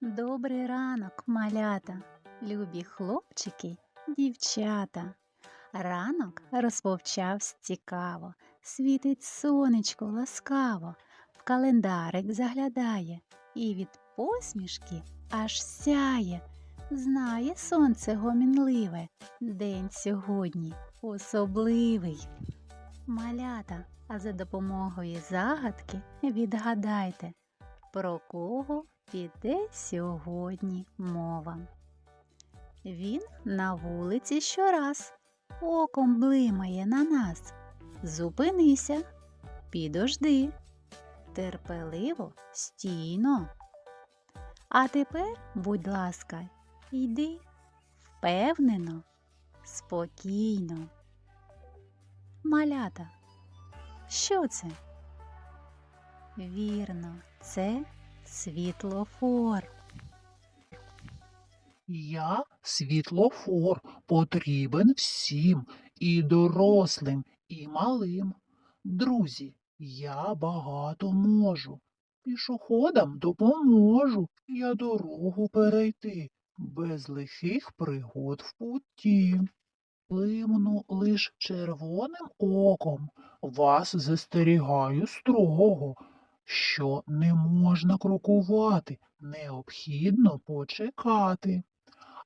Добрий ранок, малята, любі хлопчики, дівчата. Ранок розпочався цікаво, світить сонечко ласкаво, в календарик заглядає і від посмішки аж сяє. Знає сонце гомінливе, день сьогодні особливий. Малята, а за допомогою загадки відгадайте, про кого піде сьогодні мова. Він на вулиці щораз, оком блимає на нас. Зупинися, підожди, терпеливо, стійно. А тепер, будь ласка, йди впевнено, спокійно. Малята, що це? Вірно, це світлофор. Я світлофор потрібен всім і дорослим, і малим. Друзі, я багато можу. Пішоходам допоможу я дорогу перейти, без лихих пригод в путі. Лимну лиш червоним оком, вас застерігаю строго, що не можна крокувати, необхідно почекати.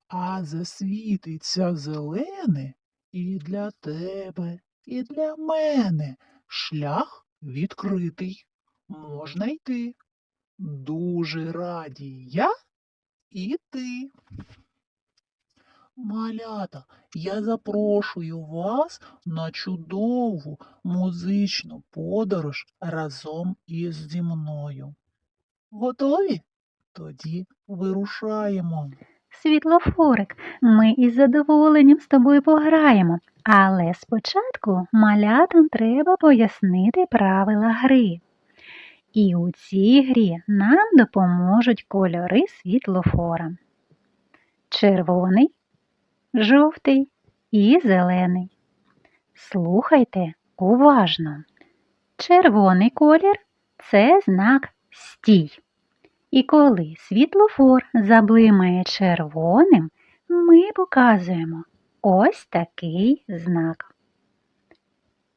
А засвітиться зелене і для тебе, і для мене шлях відкритий, можна йти. Дуже раді я і ти. Малята, я запрошую вас на чудову музичну подорож разом із зі мною. Готові? Тоді вирушаємо. Світлофорик, ми із задоволенням з тобою пограємо, але спочатку малятам треба пояснити правила гри. І у цій грі нам допоможуть кольори світлофора. Червоний, жовтий і зелений. Слухайте уважно. Червоний колір це знак стій. І коли світлофор заблимає червоним, ми показуємо ось такий знак.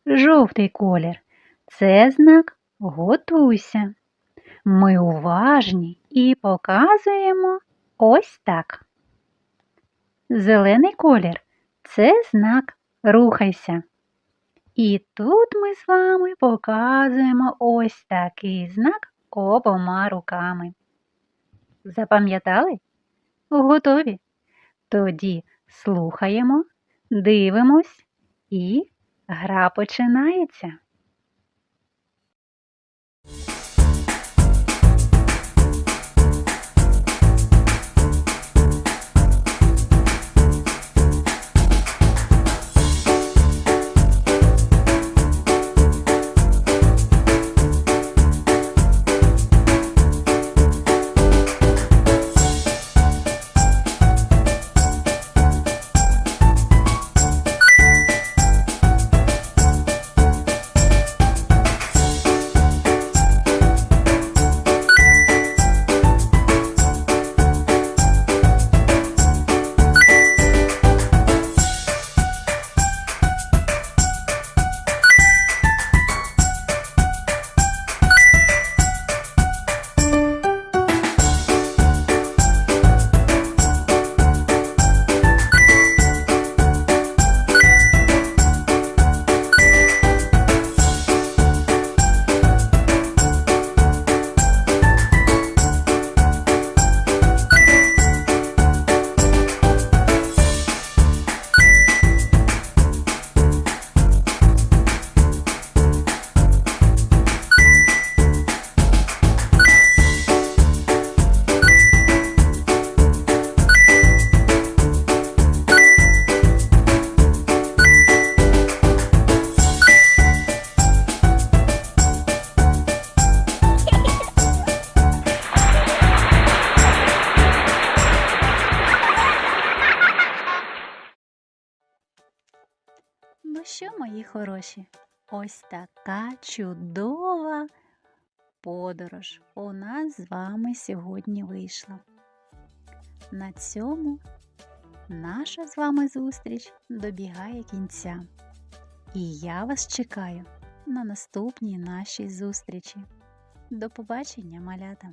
Жовтий колір це знак готуйся. Ми уважні і показуємо ось так. Зелений колір це знак рухайся. І тут ми з вами показуємо ось такий знак обома руками. Запам'ятали? Готові? Тоді слухаємо, дивимось і гра починається. Ну що, мої хороші, ось така чудова подорож у нас з вами сьогодні вийшла. На цьому наша з вами зустріч добігає кінця. І я вас чекаю на наступній нашій зустрічі. До побачення, малята!